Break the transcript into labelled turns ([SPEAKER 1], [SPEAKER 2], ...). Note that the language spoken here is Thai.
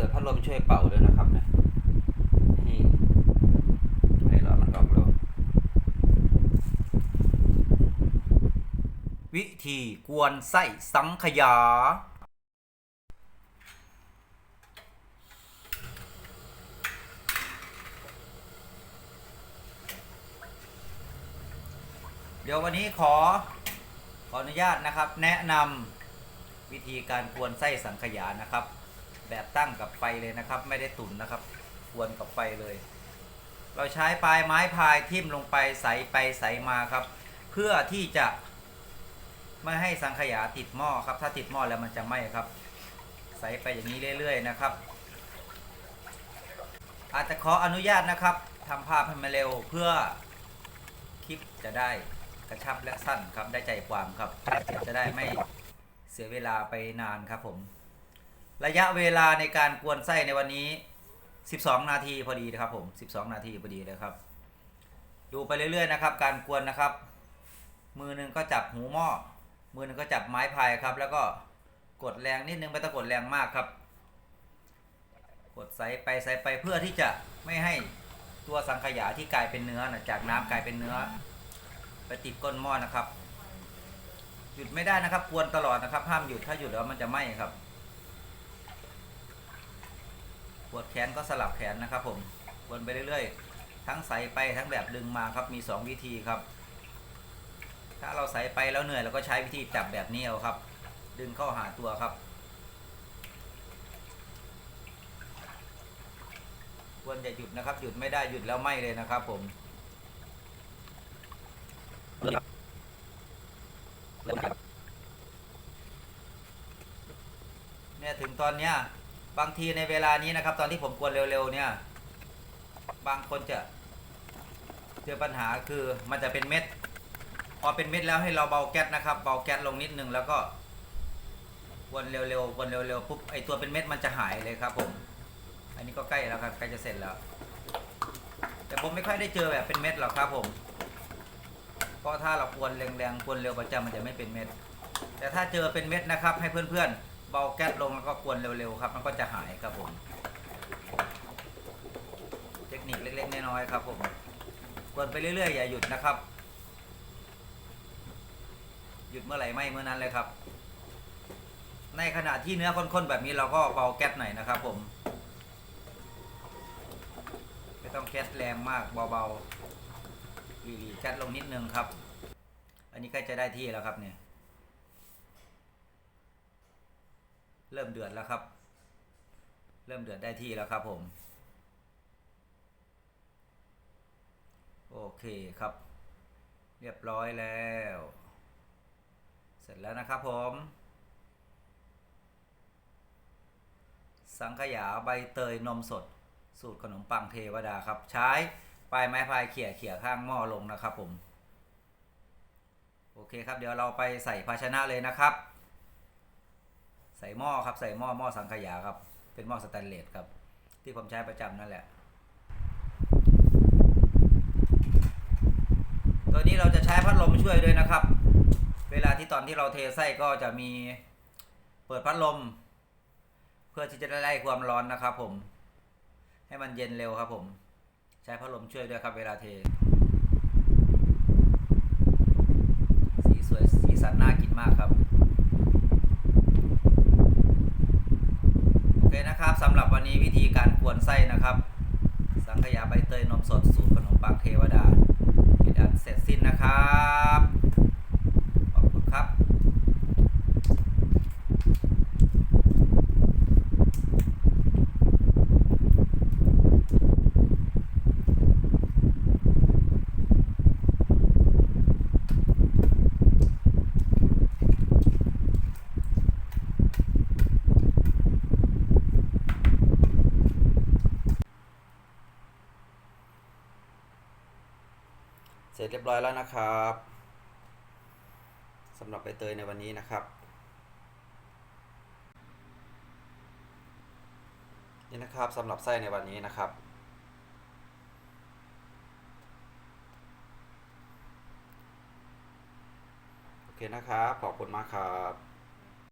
[SPEAKER 1] ปิดพัดลมช่วยเป่าด้วยนะครับเนี่ยนี่ให้ร้อนมันออกแล้ววิธีกวนไส้สังขยา เดี๋ยววันนี้ขอ ขออนุญาตนะครับ แนะนำวิธีการกวนไส้สังขยานะครับ แบบตั้งกับไฟเลยนะครับ ไม่ได้ตุนนะครับกวนกับไฟเลย เราใช้ปลายไม้พายทิ่มลงไปใสไปใสมาครับ เพื่อที่จะไม่ให้สังขยาติดหม้อครับ ถ้าติดหม้อแล้วมันจะไหม้ครับ ใสไปอย่างนี้เรื่อย ๆ นะครับ อาจจะขออนุญาตนะครับทำภาพให้มันเร็วเพื่อคลิปจะได้กระชับและสั้นครับได้ใจความครับจะได้ไม่เสียเวลาไปนานครับผม ระยะเวลาในการกวนไส้ในวันนี้ 12 นาทีพอดีนะครับผม 12 นาทีพอดีเลยครับ ดูไปเรื่อยๆนะครับ การกวนนะครับ มือหนึ่งก็จับหูหม้อ มือหนึ่งก็จับไม้พายครับ แล้วก็กดแรงนิดนึงไม่ต้องกดแรงมากครับ กดใส่ไปใส่ไปเพื่อที่จะไม่ให้ตัวสังขยาที่กลายเป็นเนื้อนะจากน้ำกลายเป็นเนื้อ ไปติดก้นหม้อนะครับ หยุดไม่ได้นะครับ กวนตลอดนะครับห้ามหยุดถ้าหยุดแล้วมันจะไหม้ครับ ปวดแขนก็สลับแขนนะครับผมวนไปเรื่อยๆ ทั้งใส่ไปทั้งแบบดึงมาครับมี 2 วิธีครับ ถ้าเราใส่ไปแล้วเหนื่อยเราก็ใช้วิธีจับแบบนี้เอาครับ ดึงเข้าหาตัวครับควรจะหยุดนะครับ หยุดไม่ได้หยุดแล้วไหม้เลยนะครับผมเนี่ยถึงตอนเนี้ย บางทีในเวลานี้นะครับ ตอนที่ผมกวนเร็วๆเนี่ย บางคนจะเจอปัญหาคือมันจะเป็นเม็ด พอเป็นเม็ดแล้วให้เราเบาแก๊สนะครับ เบาแก๊สลงนิดนึงแล้วก็วนเร็วๆวนเร็วๆปุ๊บไอตัวเป็นเม็ดมันจะหายเลยครับผมอันนี้ก็ใกล้แล้วครับใกล้จะเสร็จแล้ว แต่ผมไม่ค่อยได้เจอแบบเป็นเม็ดหรอกครับผมเพราะถ้าเรากวนแรงๆกวนเร็วประจำมันจะไม่เป็นเม็ด แต่ถ้าเจอเป็นเม็ดนะครับ ให้เพื่อนๆ เบาแก๊สลงแล้วก็กวนเร็วๆครับ มันก็จะหายครับผม เทคนิคเล็กๆน้อยๆครับผมกวนไปเรื่อยๆอย่าหยุดนะครับ หยุดเมื่อไหร่ไม่เมื่อนั้นเลยครับ ในขณะที่เนื้อข้นๆแบบนี้เราก็เบาแก๊สหน่อยนะครับ ผมไม่ต้องแก๊สแรงมากเบาๆวีแก๊สลงนิดนึงครับ อันนี้ใกล้จะได้ที่แล้วครับเนี่ย เริ่มเดือดแล้วครับ เริ่มเดือดได้ที่แล้วครับผม โอเคครับ เรียบร้อยแล้ว เสร็จแล้วนะครับผม สังขยาใบเตยนมสด สูตรขนมปังเทวดาครับ ใช้ปลายไม้พายเขี่ยเขี่ยข้างหม้อลงนะครับผม โอเคครับ เดี๋ยวเราไปใส่ภาชนะเลยนะครับ ใส่หม้อครับ ใส่หม้อหม้อสังขยาครับ เป็นหม้อสแตนเลสครับ ที่ผมใช้ประจำนั่นแหละ ตัวนี้เราจะใช้พัดลมช่วยด้วยนะครับ เวลาที่ตอนที่เราเทไส้ก็จะมีเปิดพัดลม เพื่อที่จะได้ไล่ความร้อนนะครับ ผม ให้มันเย็นเร็วครับ ผม ใช้พัดลมช่วยด้วยครับ เวลาเทสีสวยสีสันน่ากินมากครับ โอเคนะครับ สำหรับวันนี้วิธีการกวนไส้นะครับ สังขยาใบเตยนมสดสูตรขนมปังเทวดาเป็นอันเสร็จสิ้นนะครับ ขอบคุณครับ เสร็จเรียบร้อยแล้วนะครับสำหรับใบเตยในวันนี้นะครับ นี่นะครับสำหรับไส้ในวันนี้นะครับโอเคนะครับ ขอบคุณมากครับ